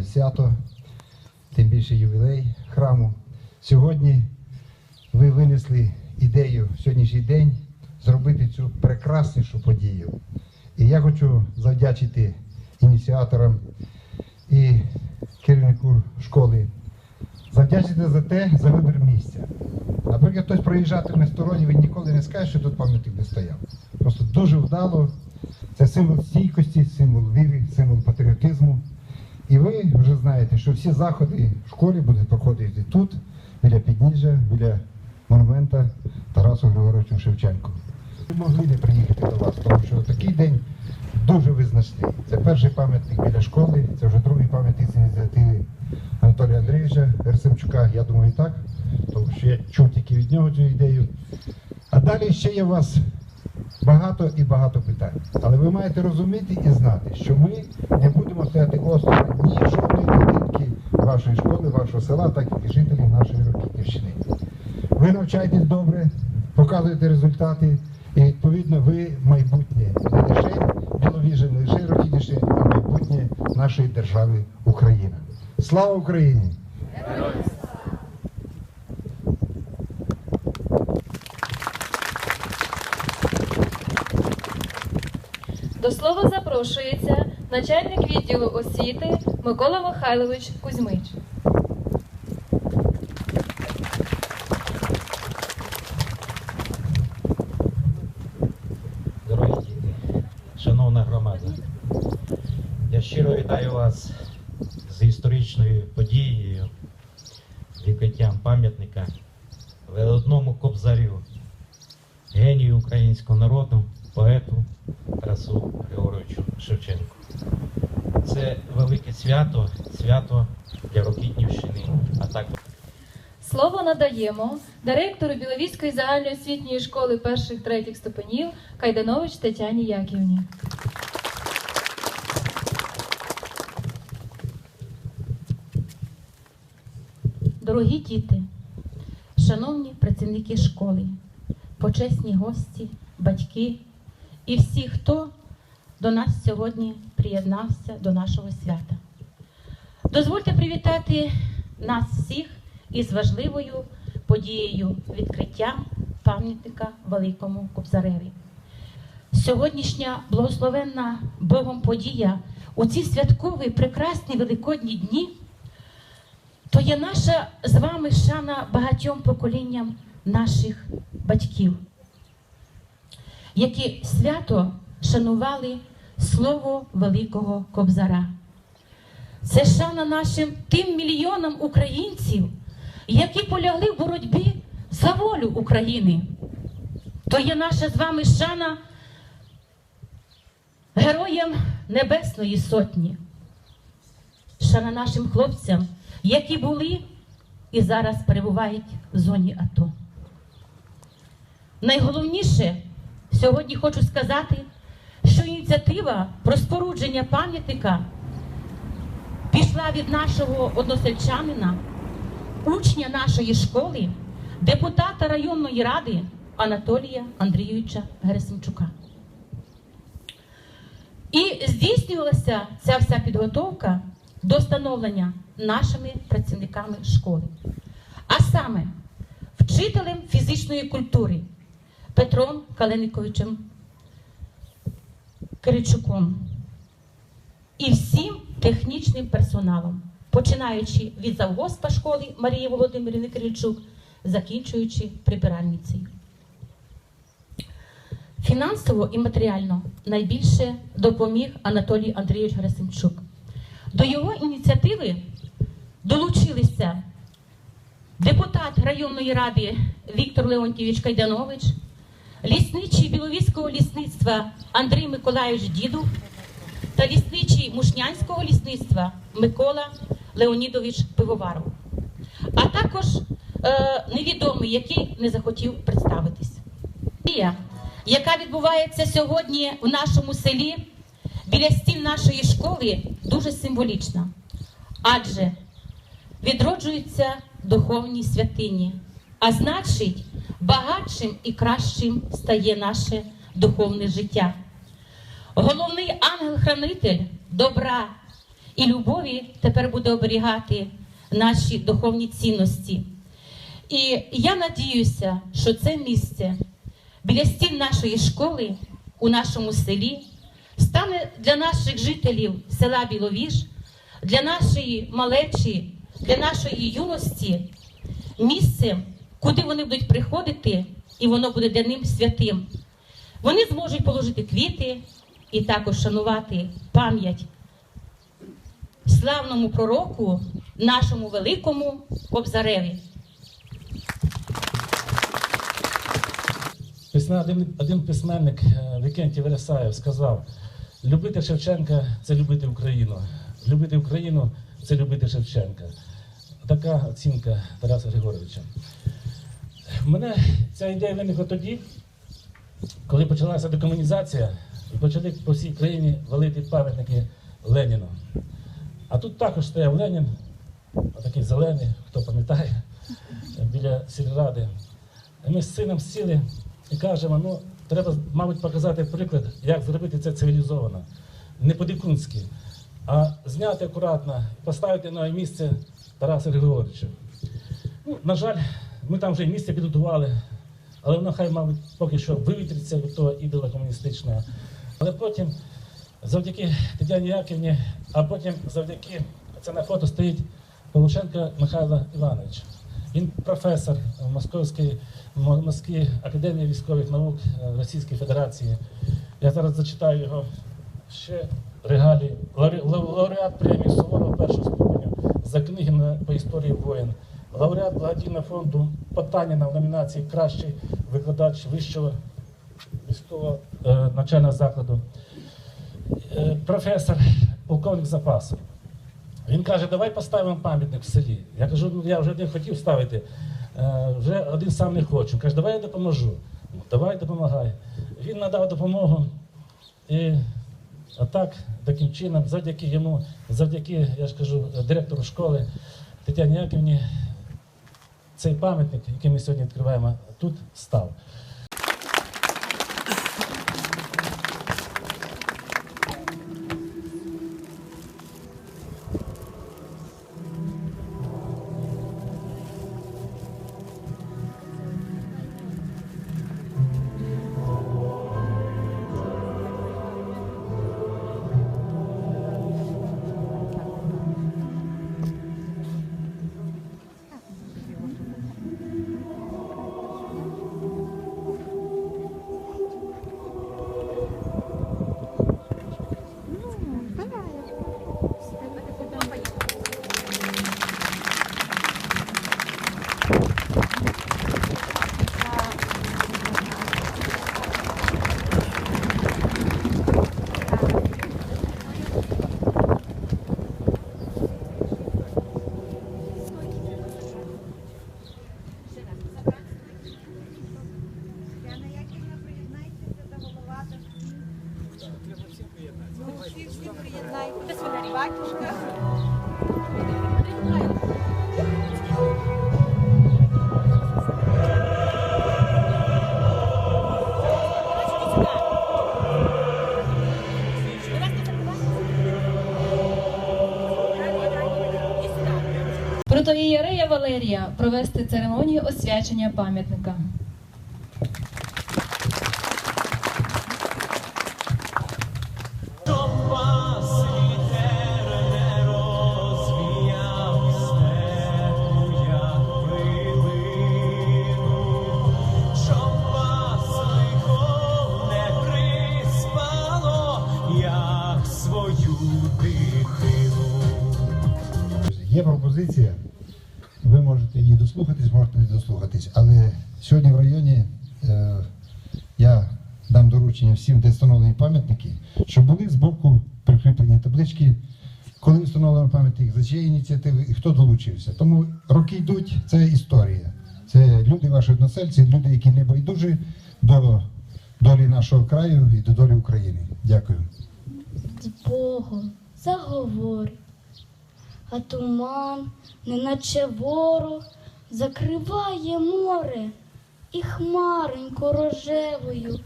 храмове свято, тим більше ювілей храму. Сьогодні ви винесли ідею в сьогоднішній день зробити цю прекраснішу подію. І я хочу завдячити ініціаторам і керівнику школи. Завдячити за те, за вибір місця. Наприклад, хтось проїжджатиме сторонній, він ніколи не скаже, що тут пам'ятник не стояв. Просто дуже вдало. Це символ стійкості, символ віри, символ патріотизму. І ви вже знаєте, що всі заходи в школі будуть проходити тут, біля підніжжя, біля монумента Тарасу Григоровичу Шевченку. Ви могли не приїхати до вас, тому що такий день дуже визначний. Це перший пам'ятник біля школи, це вже другий пам'ятник з ініціативи Анатолія Андрійовича Герсимчука. Я думаю, так, тому що я чув тільки від нього цю ідею. А далі ще є у вас багато і багато питань. Але ви маєте розуміти і знати, що ми не будемо стояти осторонь ні жодної дитинки вашої школи, вашого села, так і жителів нашої Рокітнівщини. Ви навчаєтесь добре, показуєте результати, і відповідно ви майбутнє не лише Біловіжі, не лише Рокітнівщини, а майбутнє нашої держави Україна. Слава Україні! До слова запрошується начальник відділу освіти Микола Михайлович Кузьмич. Дорогі діти, шановна громада, я щиро вітаю вас з історичною подією, відкриттям пам'ятника велодному кобзарю, генію українського народу, поету Тарасу Григоровичу Шевченку. Велике свято, свято для Рокітнівщини, а також Слово надаємо директору Біловіської загальноосвітньої школи перших третіх ступенів Кайданович Тетяні Яківні. Дорогі діти, шановні працівники школи, почесні гості, батьки і всі, хто до нас сьогодні приєднався до нашого свята. Дозвольте привітати нас всіх із важливою подією відкриття пам'ятника Великому Кобзареві. Сьогоднішня благословенна Богом подія у ці святкові прекрасні великодні дні то є наша з вами шана багатьом поколінням наших батьків, які свято шанували слово Великого Кобзара. Це шана нашим тим мільйонам українців, які полягли в боротьбі за волю України. То є наша з вами шана героям Небесної Сотні. Шана нашим хлопцям, які були і зараз перебувають в зоні АТО. Найголовніше сьогодні хочу сказати, ініціатива про спорудження пам'ятника пішла від нашого односельчанина, учня нашої школи, депутата районної ради Анатолія Андрійовича Герасимчука. І здійснювалася ця вся підготовка до встановлення нашими працівниками школи. А саме вчителем фізичної культури Петром Калиниковичем Киричуком і всім технічним персоналом, починаючи від завгоспа школи Марії Володимирівни Киричук, закінчуючи прибиральницею. Фінансово і матеріально найбільше допоміг Анатолій Андрійович Герасимчук. До його ініціативи долучилися депутат районної ради Віктор Леонтьєвич Кайданович, лісничий Біловіського лісництва Андрій Миколаївич Діду та лісничий Мушнянського лісництва Микола Леонідович Пивоваров, а також е, невідомий, який не захотів представитись. Яка відбувається сьогодні в нашому селі біля стін нашої школи, дуже символічна, адже відроджуються духовні святині, а значить, багатшим і кращим стає наше духовне життя. Головний ангел ангел-хранитель добра і любові тепер буде оберігати наші духовні цінності. І я надіюся, що це місце біля стін нашої школи у нашому селі стане для наших жителів села Біловіж, для нашої малечі, для нашої юності місцем, куди вони будуть приходити, і воно буде для них святим. Вони зможуть положити квіти і також шанувати пам'ять славному пророку, нашому великому Кобзареві. Письмен, один, один письменник е, Вікентій Вересаєв сказав: любити Шевченка це любити Україну. Любити Україну це любити Шевченка. Така оцінка Тараса Григоровича. Мене ця ідея виникла тоді, коли почалася декомунізація і почали по всій країні валити пам'ятники Леніну. А тут також стояв Ленін, такий зелений, хто пам'ятає, біля сільради. Ми з сином сіли і кажемо, ну, треба, мабуть, показати приклад, як зробити це цивілізовано. Не по-дикунськи, а зняти акуратно, поставити на місце Тараса Григоровича. Ну, на жаль, ми там вже місце підготували, але воно хай, мабуть, поки що вивітриться від того ідола комуністичного. Але потім, завдяки Тетяні Яківні, а потім завдяки, це на фото стоїть Полушенко Михайло Іванович. Він професор Московської Мо- Москві Академії військових наук е, Російської Федерації. Я зараз зачитаю його ще регалії. Лауреат премії Суворова першого ступеня за книги по історії воєн. Лауреат благодійного фонду Потаніна в номінації Кращий викладач вищого військового е, навчального закладу. Е, професор, полковник запасу. Він каже, давай поставимо пам'ятник в селі. Я кажу, ну я вже один хотів ставити, е, вже один сам не хочу. Каже, давай я допоможу. Ну, давай допомагай. Він надав допомогу. І отак, таким чином, завдяки йому, завдяки, я ж кажу, директору школи Тетяні Яківні, цей пам'ятник, який ми сьогодні відкриваємо, тут став. Приєднайтеся. Всі приєднайтеся. Батюшка. Протоієрея не приспало, як свою дитину. Є пропозиція, можете її дослухатись, можете не дослухатись. Але сьогодні в районі е, я дам доручення всім, де встановлені пам'ятники, щоб були з боку прикріплені таблички, коли встановлено пам'ятник, за чиєї ініціативи і хто долучився. Тому роки йдуть, це історія. Це люди ваші односельці, люди, які не байдужі до долі нашого краю і до долі України. Дякую. з Богом заговорить, а туман, неначе ворог, закриває море і хмаренько рожевою